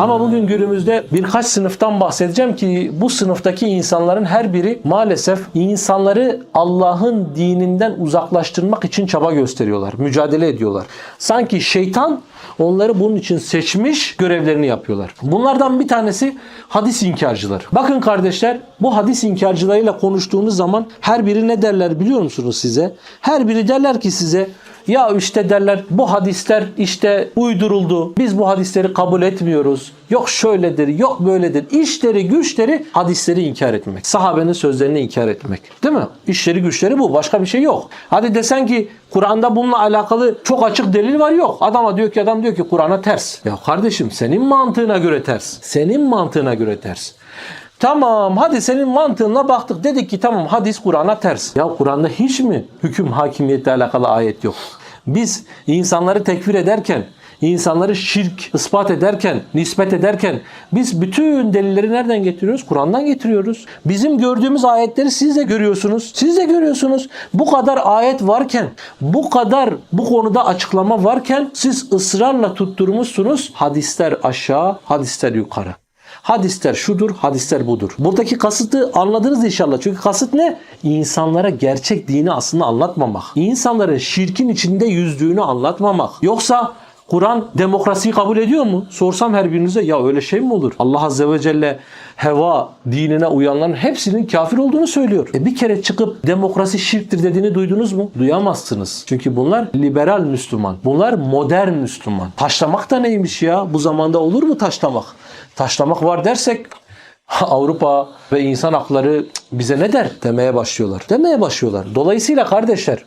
Ama bugün günümüzde birkaç sınıftan bahsedeceğim ki bu sınıftaki insanların her biri maalesef insanları Allah'ın dininden uzaklaştırmak için çaba gösteriyorlar, mücadele ediyorlar. Sanki şeytan onları bunun için seçmiş, görevlerini yapıyorlar. Bunlardan bir tanesi hadis inkarcılar. Bakın kardeşler, bu hadis inkarcılarıyla konuştuğunuz zaman her biri ne derler biliyor musunuz size? Her biri derler ki size ya işte derler bu hadisler işte uyduruldu. Biz bu hadisleri kabul etmiyoruz. Yok şöyledir, yok böyledir. İşleri, güçleri hadisleri inkar etmek. Sahabenin sözlerini inkar etmek. Değil mi? İşleri, güçleri bu. Başka bir şey yok. Hadi desen ki Kur'an'da bununla alakalı çok açık delil var yok. Adama diyor ki adam diyor ki Kur'an'a ters. Ya kardeşim senin mantığına göre ters. Senin mantığına göre ters. Tamam hadi senin mantığına baktık. Dedik ki tamam hadis Kur'an'a ters. Ya Kur'an'da hiç mi hüküm hakimiyetle alakalı ayet yok? Biz insanları tekfir ederken, insanları şirk ispat ederken, nispet ederken biz bütün delilleri nereden getiriyoruz? Kur'an'dan getiriyoruz. Bizim gördüğümüz ayetleri siz de görüyorsunuz. Siz de görüyorsunuz. Bu kadar ayet varken, bu kadar bu konuda açıklama varken siz ısrarla tutturmuşsunuz. Hadisler aşağı, hadisler yukarı. Hadisler şudur, hadisler budur. Buradaki kasıtı anladınız inşallah. Çünkü kasıt ne? İnsanlara gerçek dini aslında anlatmamak. İnsanların şirkin içinde yüzdüğünü anlatmamak. Yoksa Kur'an demokrasiyi kabul ediyor mu? Sorsam her birinize ya öyle şey mi olur? Allah Azze ve Celle heva dinine uyanların hepsinin kafir olduğunu söylüyor. E bir kere çıkıp demokrasi şirktir dediğini duydunuz mu? Duyamazsınız. Çünkü bunlar liberal Müslüman. Bunlar modern Müslüman. Taşlamak da neymiş ya? Bu zamanda olur mu taşlamak? Taşlamak var dersek Avrupa ve insan hakları bize ne der demeye başlıyorlar. Demeye başlıyorlar. Dolayısıyla kardeşler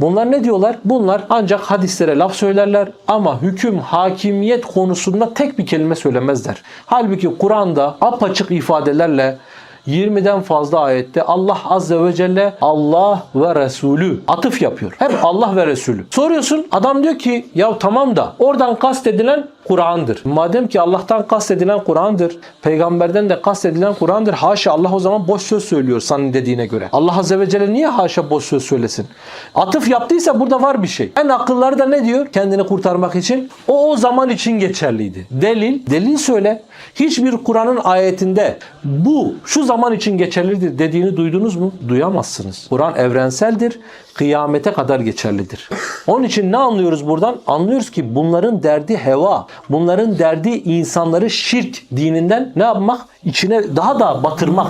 bunlar ne diyorlar? Bunlar ancak hadislere laf söylerler ama hüküm, hakimiyet konusunda tek bir kelime söylemezler. Halbuki Kur'an'da apaçık ifadelerle 20'den fazla ayette Allah Azze ve Celle Allah ve Resulü atıf yapıyor. Hep Allah ve Resulü. Soruyorsun adam diyor ki ya tamam da oradan kastedilen Kur'an'dır. Madem ki Allah'tan kastedilen Kur'an'dır, peygamberden de kastedilen Kur'an'dır. Haşa Allah o zaman boş söz söylüyor senin dediğine göre. Allah Azze ve Celle niye haşa boş söz söylesin? Atıf yaptıysa burada var bir şey. En akılları da ne diyor kendini kurtarmak için? O o zaman için geçerliydi. Delil, delil söyle. Hiçbir Kur'an'ın ayetinde bu şu zaman için geçerlidir dediğini duydunuz mu? Duyamazsınız. Kur'an evrenseldir. Kıyamete kadar geçerlidir. Onun için ne anlıyoruz buradan? Anlıyoruz ki bunların derdi heva. Bunların derdi insanları şirk dininden ne yapmak? İçine daha da batırmak.